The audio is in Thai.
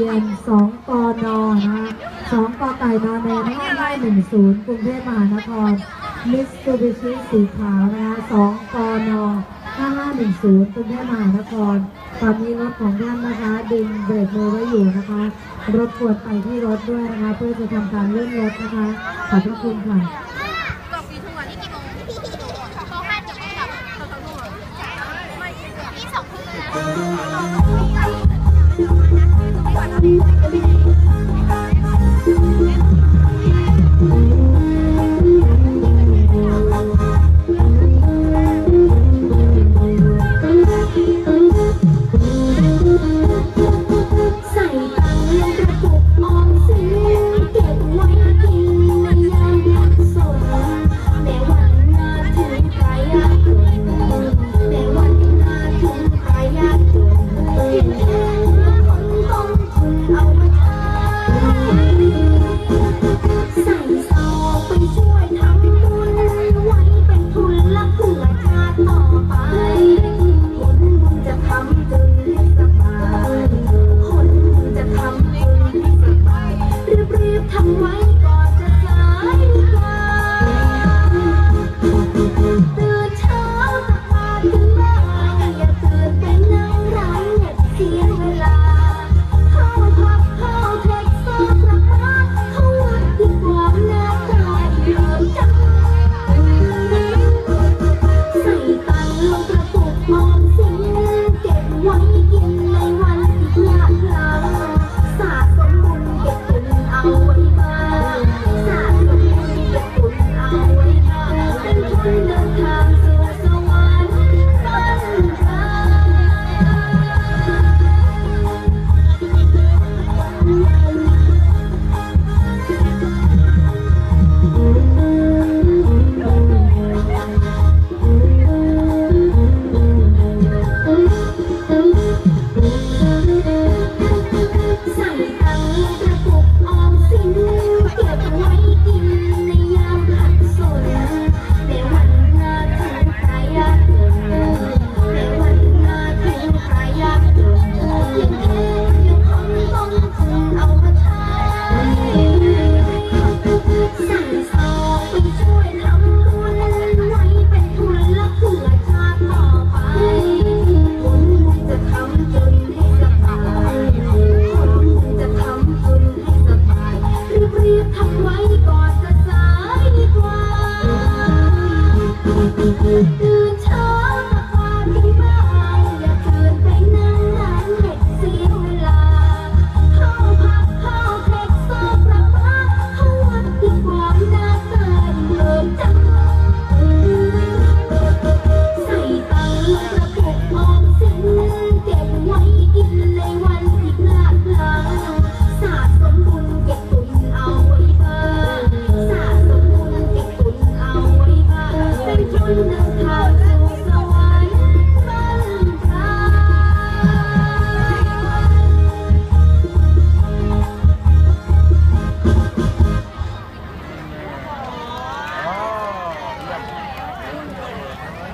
บียน2ปนนะ2อไก่นอนแดง5510 กรุงเทพมหานคร มิสซูบิชิสีขาวนะคะ2ปน5510 กรุงเทพมหานคร ตอนนี้รถของท่านนะคะ ดึงเบรกมือไว้อยู่นะคะ รถกวนไปที่รถด้วยนะคะ เพื่อจะทำการเลื่อนรถนะคะ ขอบพระคุณค่ะสองทุ่มแล้ว Thank you. Thank you.